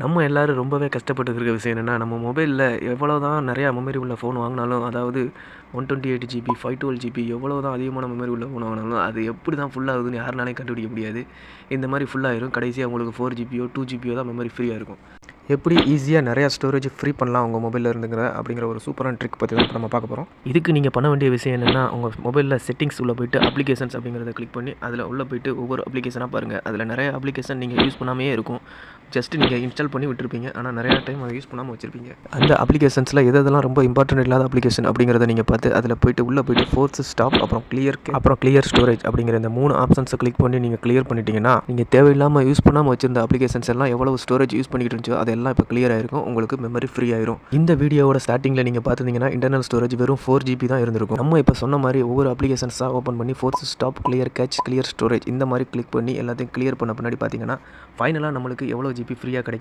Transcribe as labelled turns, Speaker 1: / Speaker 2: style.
Speaker 1: நம்ம எல்லோரும் ரொம்பவே கஷ்டப்பட்டு இருக்க விஷயம் என்னென்னா நம்ம மொபைலில் எவ்வளோ தான் நிறையா மெமரி உள்ள ஃபோன் வாங்கினாலும் அதாவது one twenty eight GB five twelve GB எவ்வளோ தான் அதிகமான மெமரி உள்ள ஃபோன் வாங்கினாலும் அது எப்படி தான் ஃபுல்லாகுதுன்னு யாருனாலையும் கண்டுபிடிக்க முடியாது. இந்த மாதிரி ஃபுல்லாகிடும் கடைசியாக உங்களுக்கு ஃபோர் ஜிபியோ டூ ஜிபியோ தான் மெமரி ஃப்ரீயாக இருக்கும். எப்படி ஈஸியாக நிறையா ஸ்டோரேஜ் ஃப்ரீ பண்ணலாம் உங்கள் மொபைலில் இருந்துங்கிற அப்படிங்கிற ஒரு சூப்பரான ட்ரிக் பற்றி தான் இப்போ நம்ம பார்க்க போகிறோம் இதுக்கு நீங்கள் பண்ண வேண்டிய விஷயம் என்னென்னா உங்கள் மொபைலில் செட்டிங்ஸ் உள்ள போயிட்டு அப்ளிகேஷன்ஸ் அப்படிங்கிறத கிளிக் பண்ணி அதில் உள்ளே போயிட்டு ஒவ்வொரு அப்ளிகேஷனாக பாருங்கள் அதில் நிறைய அப்ளிகேஷன் நீங்கள் யூஸ் பண்ணாமே இருக்கும். ஜஸ்ட் நீங்கள் இன்ஸ்டால் பண்ணி விட்டுருப்பீங்க. ஆனால் நிறையா டைம் அதை யூஸ் பண்ணாமல் வச்சுருப்பீங்க. அந்த அப்ளிகேஷன்ஸில் எதெல்லாம் ரொம்ப இம்பார்ட்டன்ட் இல்லாத அப்ளிகேஷன் அப்படிங்கிறத நீங்கள் பார்த்து அதில் போயிட்டு உள்ளே போயிட்டு ஃபோர்ஸ் ஸ்டாப் அப்புறம் கிளியர் அப்புறம் கிளியர் ஸ்டோரேஜ் அப்படிங்கிற இந்த மூணு ஆப்ஷன்ஸை கிளிக் பண்ணி நீங்கள் கிளியர் பண்ணிட்டீங்கன்னா நீங்கள் தேவையில்லாமல் யூஸ் பண்ணாமல் வச்சிருந்த அப்ளிகேஷன்ஸ் எல்லாம் எவ்வளோ ஸ்டோரேஜ் யூஸ் பண்ணிக்கிட்டு இருந்துச்சோ எல்லாம் இப்போ கிளியர் ஆயிருக்கும். உங்களுக்கு மெமரி ஃப்ரீ ஆயிரும். இந்த வீடியோவோட ஸ்டார்டிங்கில் நீங்கள் பார்த்துருந்தீங்கன்னா இன்டர்னல் ஸ்டோரேஜ் வெறும் ஃபோர் ஜிபி தான் இருந்திருக்கும். நம்ம இப்போ சொன்ன மாதிரி ஒவ்வொரு அப்ளிகேஷன்ஸாக ஓப்பன் பண்ணி force stop clear cache clear storage இந்த மாதிரி கிளிக் பண்ணி எல்லாத்தையும் கிளியர் பண்ண பின்னாடி பார்த்தீங்கன்னா ஃபைனலாக நம்மளுக்கு எவ்வளோ ஜிபி ஃப்ரீயாக கிடைக்கும்.